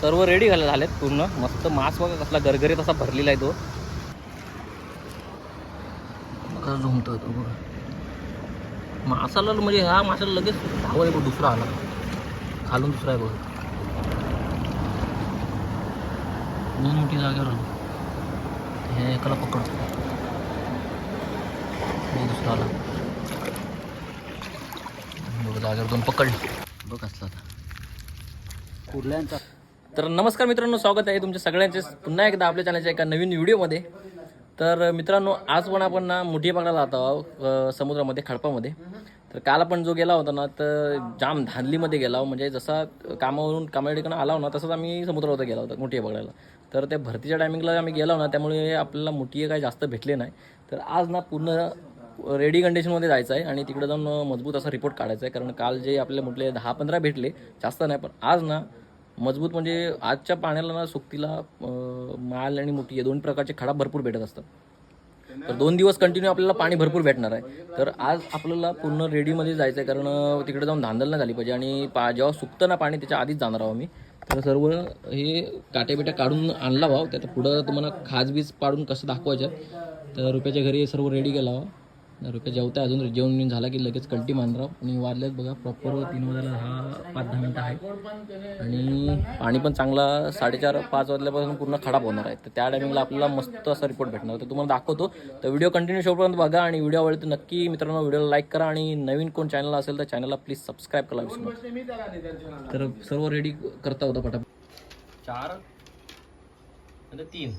सर्व रेडी झाले झालेत पूर्ण. मस्त मास बघा कसला गरगरीत असा भरलेला आहे तो. कसा झुमतोय तो बघा. मासाला म्हणजे ह्या मासाला लगेच धावा आहे बघ दुसरा आला. खालून दुसरा आहे बघ. दोन मोठी जागेवर हे एकाला पकडतो. दुसरा आला. जागेवर दोन पकडले. बघ असला आता. कुर्ल्यांचा तर नमस्कार मित्रांनो स्वागत आहे तुमच्या सगळ्यांचे. पुन्हा एकदा आपल्या चॅनलच्या एका नवीन व्हिडिओमध्ये. तर मित्रांनो आज पण आपण ना मुठी पकडायला जात आहोत, समुद्रामध्ये खडपामध्ये. तर काल आपण जो गेला होता ना तर जाम धानलीमध्ये गेला म्हणजे जसा कामावरून कामाकडे आला होता तसंच आम्ही समुद्रावर गेला होता मोठी पकडायला तर त्या भरतीच्या टायमिंगला आम्ही गेलो ना त्यामुळे आपल्याला मोठी काही जास्त भेटले नाही. तर आज ना पूर्ण रेडी कंडिशनमध्ये जायचं आहे आणि तिकडे जाऊन मजबूत असा रिपोर्ट काढायचा आहे. कारण काल जे आपल्याला म्हटले दहा पंधरा भेटले जास्त नाही पण आज ना मजबूत म्हणजे आजच्या पाण्याला ना सुकतीला माल आणि मुठी हे दोन प्रकारचे खडा भरपूर भेटत असतात. तर दोन दिवस कंटिन्यू आपल्याला पाणी भरपूर भेटणार आहे. तर आज आपल्याला पूर्ण रेडीमध्ये जायचं आहे कारण तिकडे जाऊन धांदल नाही झाली पाहिजे आणि पा जेव्हा सुकतं ना पाणी त्याच्या आधीच जाणार आहोत मी तर सर्व हे काटे बिट्या काढून आणला भाव. त्यात पुढं तुम्हाला खाजबीज पाडून कसं दाखवायचं तर रुपयाच्या घरी सर्व रेडी केला भाव रुपये जेवता अजून जेवण झाला की लगेच कल्टी मानराव आणि वाजल्यात बघा प्रॉपर तीन वाजायला दहा पाच दहा मिनटं आहे आणि पाणी पण चांगला साडेचार पाच वाजल्यापासून पूर्ण खराब होणार आहे. तर त्या टायमिंगला आपल्याला मस्त असा रिपोर्ट भेटणार. तर तुम्हाला दाखवतो. तर व्हिडिओ कंटिन्यू शेवटपर्यंत बघा आणि व्हिडिओ आवडेल तर नक्की मित्रांनो व्हिडिओला लाईक करा आणि नवीन कोण चॅनल असेल तर चॅनलला प्लीज सबस्क्राईब करा विसरू तर सर्व रेडी करता होता पटापट. चार आणि तीन.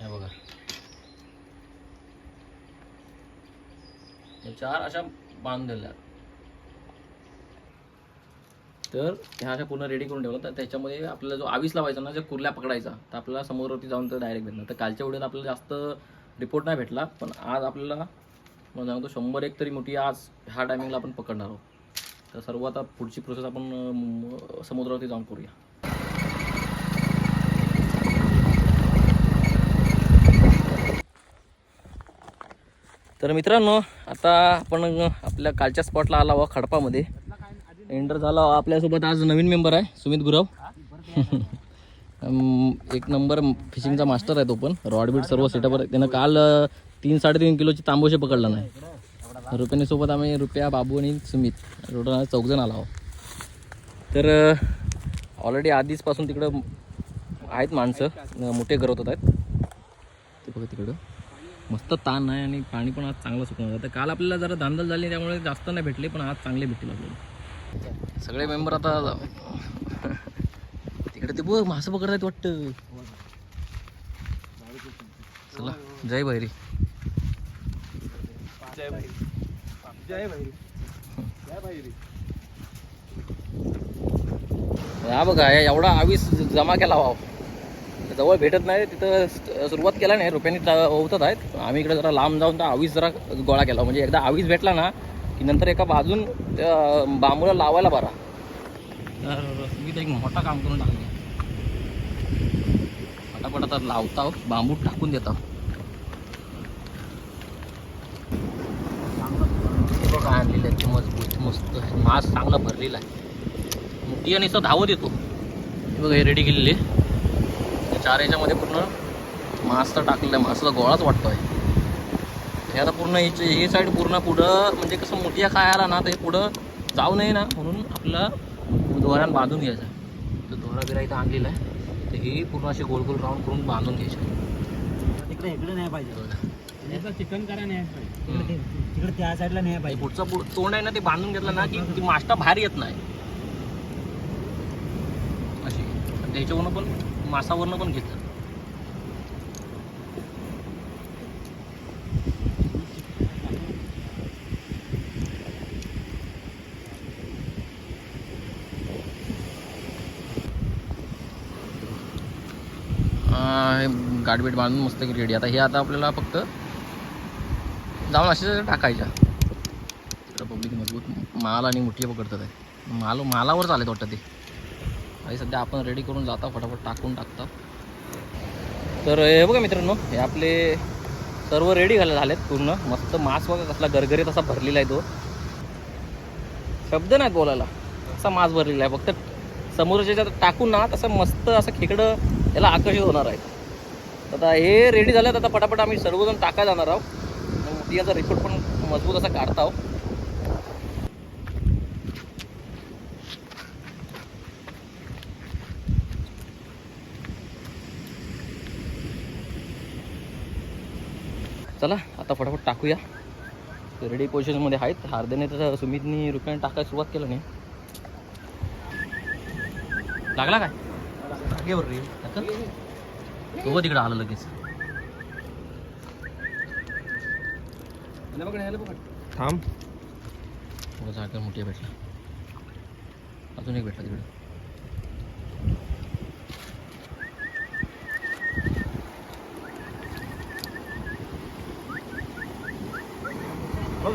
हे बघा. चार अशा बांधलेल्या तर ह्या अशा पूर्ण रेडी करून ठेवलं तर त्याच्यामध्ये आपल्याला जो आवीस लावायचा ना जे कुर्ल्या पकडायचा तर आपल्याला समुद्रावरती जाऊन तर डायरेक्ट भेटणार. तर कालच्या व्हिडिओत आपल्याला जास्त रिपोर्ट नाही भेटला पण आज आपल्याला मला सांगतो शंभर एक तरी मोठी आज ह्या टायमिंगला आपण पकडणार आहोत. तर सर्व आता पुढची प्रोसेस आपण समुद्रावरती जाऊन करूया. तर मित्रांनो आता आपण आपल्या कालच्या स्पॉटला आला हवा खडपामध्ये. एंटर झाला आपल्यासोबत आज नवीन मेंबर आहे सुमित गुरव. एक नंबर फिशिंगचा मास्टर आहे तो पण. रॉडबीट सर्व सेटअपवर त्यानं काल तीन साडेतीन किलोची तांबोशे पकडला नाही. रुपयानेसोबत आम्ही रुपया बाबू आणि सुमित रोडला चौघजण आला आहोत. तर ऑलरेडी आधीचपासून तिकडं आहेत माणसं. मोठे गरवत आहेत. ते बघा तिकडं. मस्त ताण आहे आणि पाणी पण आज चांगलं सुकून आहे. तर काल आपल्याला जरा धांदल झाली त्यामुळे जास्त नाही भेटले पण आज चांगले भेटतील आपल्याला. सगळे मेंबर आता तिकडे ते बघ मासं पकडतायत वाटतं. चला जय भैरी. हा बघा एवढा आवीस जमा केला भाऊ. जवळ भेटत नाही तिथं सुरुवात केला नाही रुपयाने होतात आहेत. आम्ही इकडे जरा लांब जाऊन तर आवीस जरा गोळा केला. म्हणजे एकदा आवीस भेटला ना की नंतर एका बाजून त्या बांबूला लावायला बरा. तर मी तर एक मोठा काम करून टाकले. फटाफट आता लावता हो. बांबू टाकून देता. हे आणलेलं आहे. मजबूत मस्त. मास चांगला भरलेला आहे. मुठी आणि धावत येतो. बघा हे रेडी केलेली चार याच्यामध्ये पूर्ण मास टाकलेला आहे. मासाचा गोळाच वाटतो आहे हे आता पूर्ण याचे हे साईड पूर्ण पुढं म्हणजे कसं मोठ्या काय आला ना हे पुढं जाऊ नये ना म्हणून आपलं दोऱ्यानं बांधून घ्यायचं. तर दोरा बिरा इथं आणलेला आहे. तर हे पूर्ण असे गोल गोल राऊंड करून बांधून घ्यायचे. तिकडे इकडे नाही पाहिजे चिकन करा नाही. तिकडे त्या साईडला नाही हे पाहिजे. पुढचा पुढ तोंड आहे ना ते बांधून घेतलं ना की ती माष्टा बाहेर येत नाही. अशी. त्याच्यावरनं पण मासावरनं पण घेतलं. गाठबीट बांधून मस्त रेडी आता हे आता आपल्याला फक्त जाऊन असे टाकायच्या. पब्लिक मजबूत माल आणि मुठी पकडतात. आहे माल मालावर चालत वाटतं ते. आणि सध्या आपण रेडी करून जाता फटाफट टाकून टाकता. तर हे बघा मित्रांनो हे आपले सर्व रेडी झाले झालेत पूर्ण. मस्त मास बघा कसला गरगरीत असा भरलेला आहे तो. शब्द नाही बोलायला. असा मास भरलेला आहे. फक्त समोरच्या टाकून ना तसं मस्त असं खेकडं याला आकर्षित होणार आहे आता हे रेडी झालं आता पटापट आम्ही सर्वजण टाका जाणार आहोत. याचा रिपोर्ट पण मजबूत असा काढता आहोत. चला आता फटाफट टाकूया. रेडी पोझिशनमध्ये आहेत. हार्देने तर सुमितनी रुपयाने टाकायला सुरुवात केलं नाही. लागला काय? टाकेवर रे. सोबत तिकडं आलं लगेच. थांब. जागा मोठी भेटला. अजून एक भेटला तिकडं.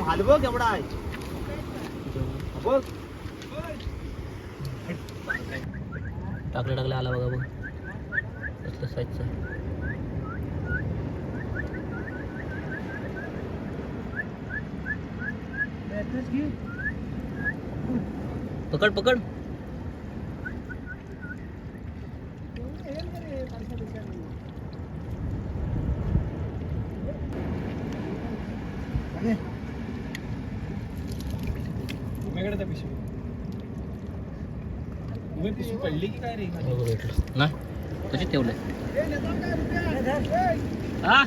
हलवं केवढा आहे? बघ. टाकलं टाकलं आला बघा बघ. कसलं साईजचा पकड पकड उमेकडे त्या पिशवी उमे पिशवी पडली की काय रे हो, हो, भेटलं नाही? तशी ठेवलंय? हा?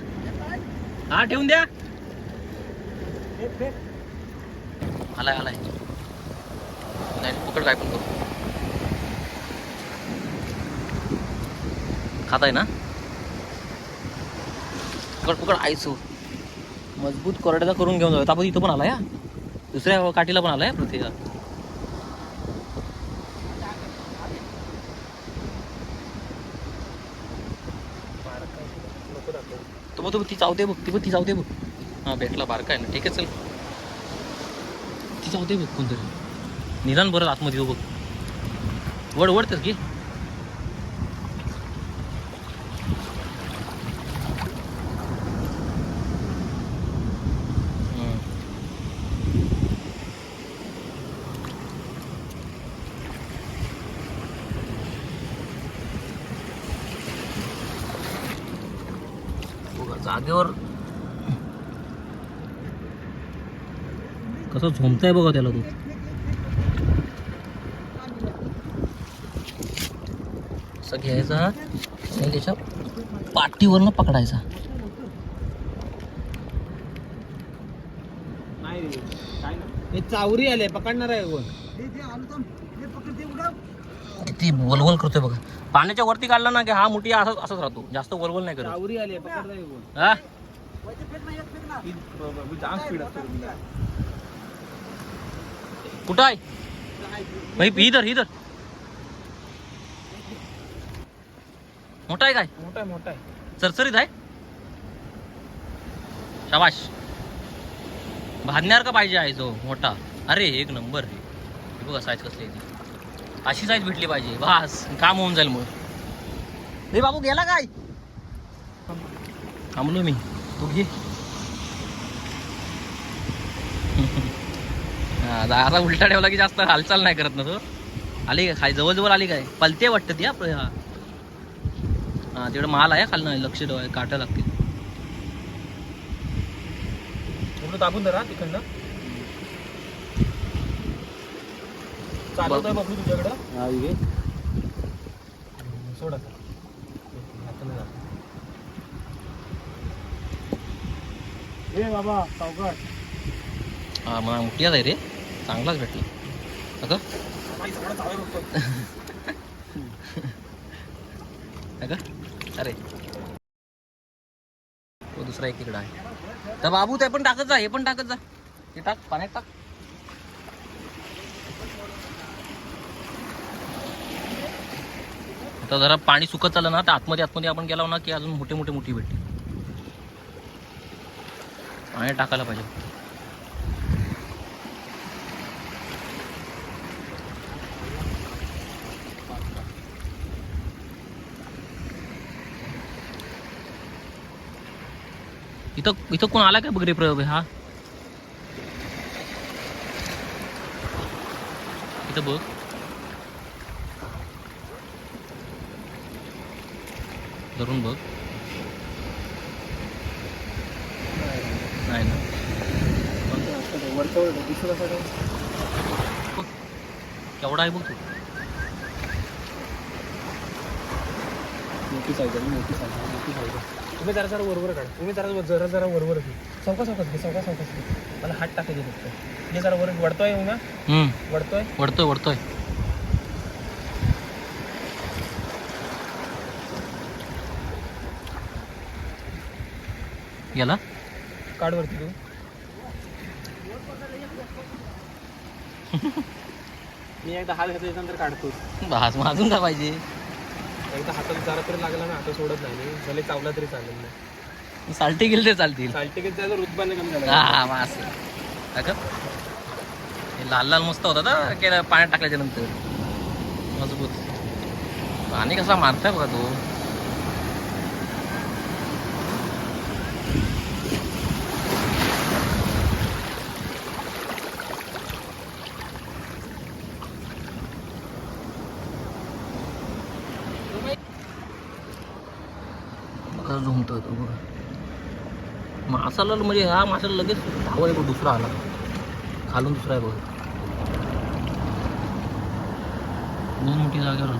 हा ठेवून द्या. आलाय आलाय. नाही पकड काय पण करू. खाताय ना? पकड पकड आयसो मजबूत कोरड्याचा करून घेऊन जाऊया. आपण इथं पण आलाय दुसऱ्या काठीला पण आलाय पृथ्वीला. बघ तो बघ, ती चावते बघ ती बघ ती चावते बघ. हा भेटला बारका आहे ना ठीक आहे चल. ती चावते बघ कोणतरी. निदान बरं आतमध्ये येऊ बघ. वड वडतेस की जागेवर कसं झोमताय बघा त्याला तू असं घ्यायचा आणि त्याच्या पाठीवरनं पकडायचा. नाही रे काय ना हे चावरी आले पकडणार आहे कोण? ती वलवल करतोय बघा. पाण्याच्या वरती काढला ना की हा मुठी असंच असंच राहतो. जास्त वलवल नाही करत. आले हा? कुठं आहे? भाई इधर इधर मोठा आहे काय? मोठा आहे मोठा आहे. चरचरीत आहे? शाबाश. भाजण्यावर का पाहिजे आहे जो मोठा. अरे एक नंबर. हे बघा साईज कसली आहे ती. अशी साईज भेटली पाहिजे. बस काम होऊन जाईल मग. रे बाबू गेला काय? थांबलो मी. तू घे. असा उलटा ठेवला की जास्त हालचाल नाही करत ना तो. आली काय खाली? जवळजवळ आली काय? पलते वाटतं ती हा हा. हा तिकडे माल आहे खाली नाही लक्ष ठेवाय काटा लागतील. दाबून धरा तिकडनं. चालवतोय बघू. तुझ्याकडं. सोड. नाही जात. ए बाबा सावकाश हा मोठी आहे रे. चांगलाच भेटला. अगं. अगं अरे. तो दुसरा एक तिकडं आहे. तर बाबू ते पण टाकत जा हे पण टाकत जा. ते टाक पाण्यात टाक. आता जरा पाणी सुकत चाललं ना तर आतमध्ये आतमध्ये आपण गेलो ना की अजून मोठे मोठे मोठी भेटते पाणी टाकायला पाहिजे. इथं इथं कोण आला काय बघ रे प्रयोग? हा? इथं बघ. धरून बघ. नाही ना. केवढा आहे बघ तू? मोठी साईज आहे मोठी साईज मोठी साईज तुम्ही जरा जरा वरवर काढ. तुम्ही जरा जरा जरा वरवर घे. चौकाच घे चौका चौकाच घे. मला हात टाकायचे फक्त. मी जरा वर वडतोय ना? वडतोय? वडतोय वडतोय. गेला काढ वरती तू मी एकदा हात घातला नंतर काढतो. बस मग अजून का पाहिजे? एकदा हातात जरा तरी लागला ना हात सोडत नाही भले चावला तरी चालेल नाही साल्टी गेले तर चालतील. साल्टिकेट त्याचा रुतबाने कमी झाला. हा हे लाल लाल मस्त होता ना केलं पाण्यात टाकल्याच्या नंतर. मजबूत. पाणी कसा मारताय बघा तो. बघा झुमतोय तो बघा. मासाला म्हणजे हा माशाला लगेच धावल आहे बघ दुसरा आला. खालून दुसरा आहे बघ. दोन मोठी जागेवर आलो.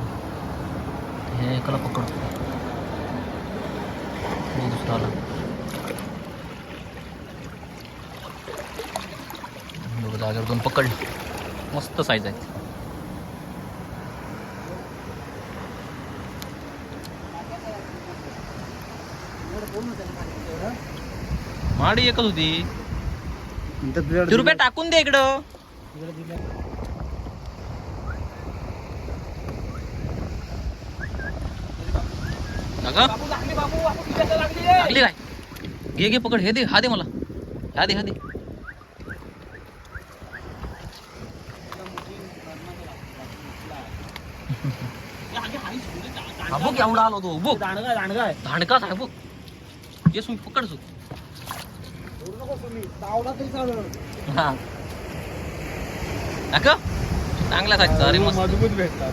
हे एकाला पकडतो. दुसरा आला. जागेवर दोन पकडले. मस्त साईज आहे. एकच होती. ती रुपये टाकून दे इकडं. अगं लागली काय? घे घे पकड. हे दे हा दे मला. हा दे हा दे. हा बघ एवढा आलो तो? बघ दांडगा दांडगा आहे. बघ ये सुमी पकड सु चावला तरी चालेल हा. चांगला साईज अरे मस्त. मजबूत भेटतात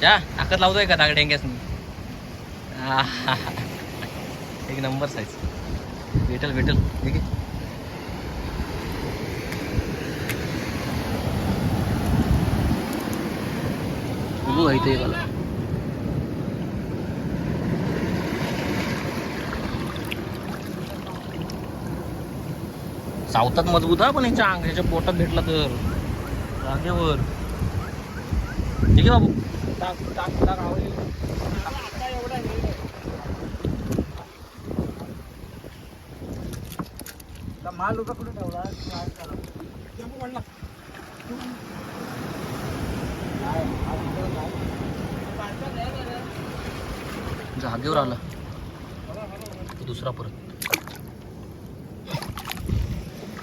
शा ताकद लावतोय का डेंग्यास एक नंबर साईज. भेटल भेटल. ठीक आहे. बघू इथे एक आला सावतात मजबूत हा पण यांच्या अंग याच्या पोटात भेटला तर. जागेवर. ठीक आहे बाबू. टाक टाक टाक आवडेल आता एवढा माल होता कुठे ठेवला? पडला जागेवर आला. दुसरा परत.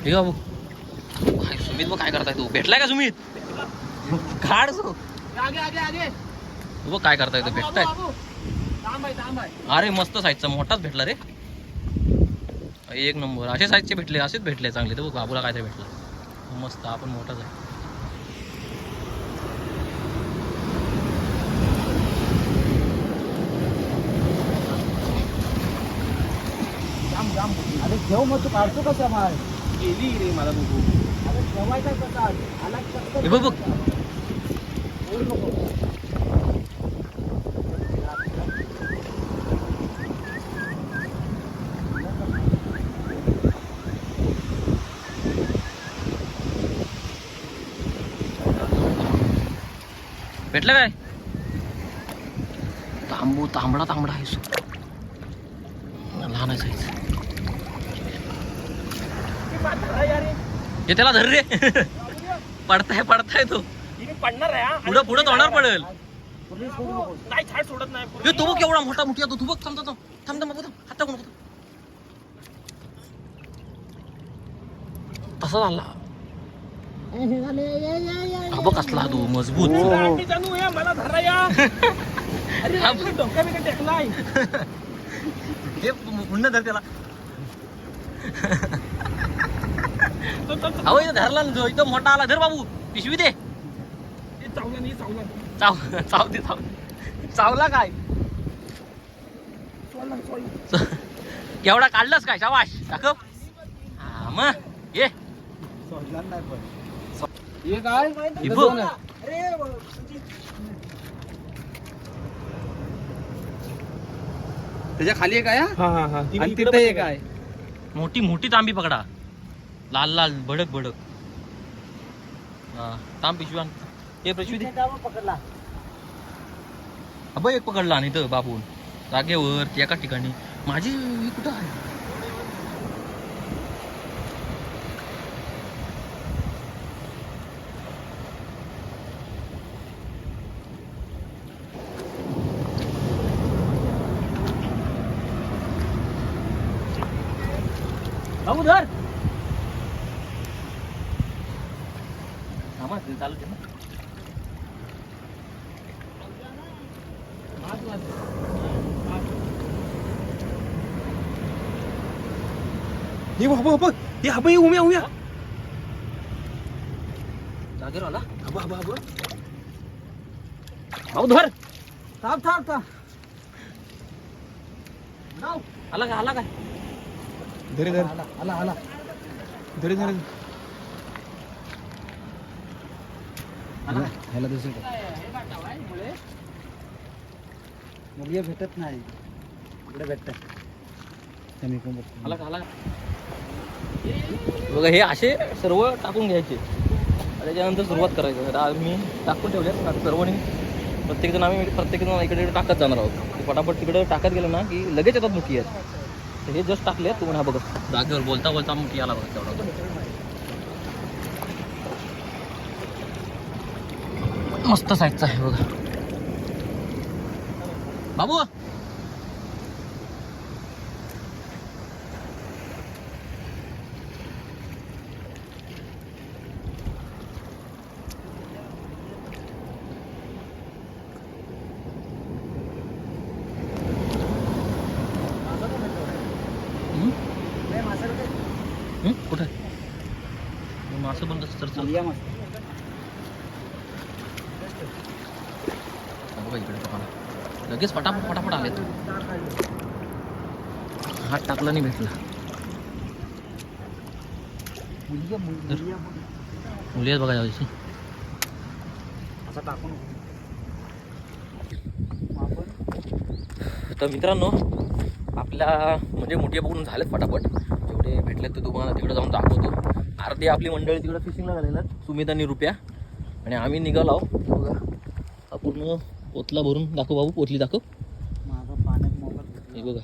हे बाबू. काय सुमित बघ काय करताय तू? भेटलाय का सुमित? काढ सो. आगे आगे आगे. तू बघ काय करताय तू भेटताय. आहे आहे अरे मस्त साईजचा मोठाच भेटला रे. एक नंबर. असे साईजचे भेटले असेच भेटले चांगले. तर बघ बाबूला काय तरी भेटलं. मस्त आपण मोठाच आहे. अरे ठेव मग तू काढतो कसा माल गेली रे मला बघू अरे ठेवायचा कसा आला की हे बघ बघ. नको. भेटलं काय? तांबू तांबडा तांबडा आहे सो लहान आहे साईज हे त्याला धर रे. पडताय पडताय तो. पडणार आहे. पुढं पुढं तोंडावर पडेल. नाही छाट सोडत नाही तू बघ केवढा मोठा मोठी तू. बघ थांब थांब थांब. थांब थांब हात तसा झाला? बघ कसला तू. मजबूत मला धरा या. हा. हे पुन्हा धर त्याला. अहो इथं धरला ना जो इथं मोठा आला धर बाबू. पिशवी दे. चावला नाही चावला. चाव चाव दे चाव. चावला काय? एवढा काढलास काय शाबाश दाखव. हा मग ये. सोडला नाही पण. काय? बघ. त्याच्याखाली एक आहे हा? हा हा हा. आणि तिथे एक आहे. मोठी मोठी तांबी पकडा. लाल लाल भडक भडक. हा तांब पिशवी हे पिशवी दे. अबा एक पकडला आणि इथं बाबून जागेवर एका ठिकाणी. माझी ही कुठं आहे? बाबू धर. ते चालू ठेव ना. हे बाबा बाबा हे हा बाई उम्या उम्या. जागेवर आला बाबा बाबा. भाऊ धर. थांब थांब थांब. आला काय आला काय धरे धर. आला आला. धरे धरे आला काय? ह्याला दुसरं मुलगी भेटत नाही। इकडे भेटत कमी आला का? बघा हे असे सर्व टाकून घ्यायचे. त्याच्यानंतर सुरुवात करायचं. आता आम्ही टाकून ठेवले सर्वांनी प्रत्येकजण आम्ही प्रत्येकजण इकडे इकडे टाकत जाणार आहोत. ते पटापट तिकडे टाकत गेलं ना की लगेच येतात मुठी आहेत हे जस्ट टाकले तुम्ही हा बघा. जागेवर बोलता बोलता मुठी आला बघा तेवढा. मस्त साईजचा आहे बघा. बाबू हम्म? हम्म? कुठं मासं पण कसं तर मुलगी मस्त बघा इकडे पकडा लगेच पटापट पटापट आले हात टाकला नाही भेटला. मुली आहेत बघा टाकून तर मित्रांनो आपल्या म्हणजे मोठी बघून झालेत पटापट. जेवढे भेटलेत ते तुम्हाला तिकडे जाऊन दाखवतो. अर्धी आपली मंडळी तिकडे फिशिंगला आहेत सुमित आणि रुपया. आणि आम्ही निघालो आहोत. बघा हा पूर्ण पोतला भरून दाखव बाबू पोतली दाखव. माझं पाण्यात मोबाईल हे बघा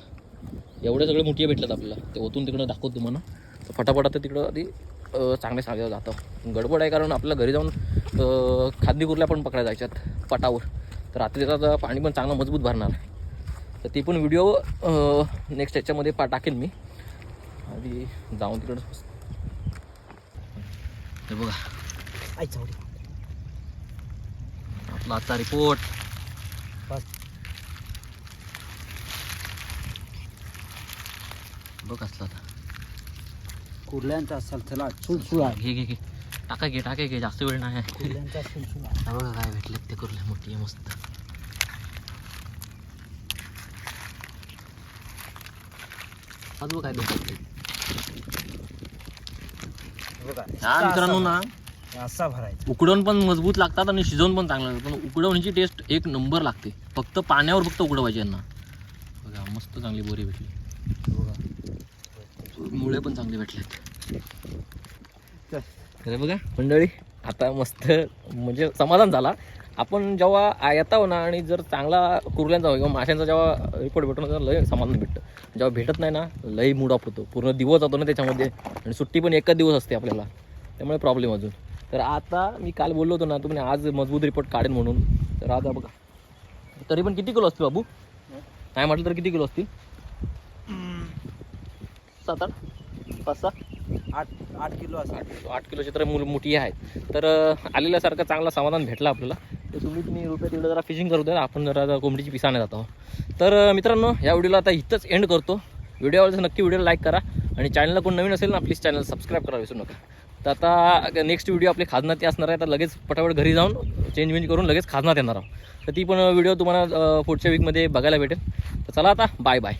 एवढे सगळे मोठी भेटतात आपल्याला. ते ओतून तिकडं दाखवतो तुम्हाला. तर फटाफट आता तिकडं आधी चांगले सांगायला जातं. गडबड आहे कारण आपल्या घरी जाऊन खाद्य कुर्ल्या पण पकडायला जायच्यात पटावर. तर रात्री त्याचं पाणी पण चांगलं मजबूत भरणार आहे. तर ती पण व्हिडिओ नेक्स्ट याच्यामध्ये पा टाकेन मी. आधी जाऊन तिकडं. हे बघा. आपला आजचा रिपोर्ट बघ असला कुर्ल्यांचा सलसला सुळसुळा घे घे घे. टाका घे टाका घे. जास्त वेळ नाही. कुर्ल्यांचा सुळसुळा बघा काय भेटले ते करूले मोठी आहे मस्त. आज बघ काय हा मित्रांनो ना. असा भरायचा. उकडवून पण मजबूत लागतात आणि शिजवून पण चांगलं पण उकडवण्याची टेस्ट एक नंबर लागते. फक्त पाण्यावर फक्त उकडवायचे यांना. बघा मस्त चांगली बोरी भेटली. मुळे पण चांगले भेटलेत. बघा मंडळी आता मस्त म्हणजे समाधान झाला. आपण जेव्हा आ- येतो हो ना आणि जर चांगला कुर्ल्यांचा किंवा माशांचा जेव्हा रिपोर्ट भेटतो ना तेव्हा लय समाधान भेटतं. जेव्हा भेटत नाही ना लई मूड ऑफ होतो. पूर्ण दिवस जातो ना त्याच्यामध्ये आणि सुट्टी पण एकच दिवस असते आपल्याला. त्यामुळे प्रॉब्लेम अजून. तर आता मी काल बोललो होतो ना तुम्ही आज मजबूत रिपोर्ट काढेन म्हणून. तर आता बघा. तरी पण किती किलो असतील बाबू? नाही म्हटलं तर किती किलो असतील? सात आठ पाच सहा आठ आठ किलो असं. आठ आठ किलोची तर मुल मोठी आहेत तर आलेल्यासारखं चांगला समाधान भेटला आपल्याला. तर तुम्ही तुम्ही रुपये तिकडे जरा फिशिंग करू द्या. आपण जरा कोंबडीची पिसा आणत आहोत तर मित्रांनो या व्हिडिओला आता इथंच एंड करतो. व्हिडिओ आवडल्यास नक्की व्हिडिओला लाईक करा. आणि चॅनलला कोण नवीन असेल ना प्लीज चॅनल सबस्क्राईब करा विसरू नका. तर आता नेक्स्ट व्हिडिओ आपली खाजनाती असणार आहे तर लगेच पटापट घरी जाऊन चेंज वेंज करून लगेच खाजनात येणार आहोत. तर ती पण व्हिडिओ तुम्हाला पुढच्या वीकमध्ये बघायला भेटेल. तर चला आता बाय बाय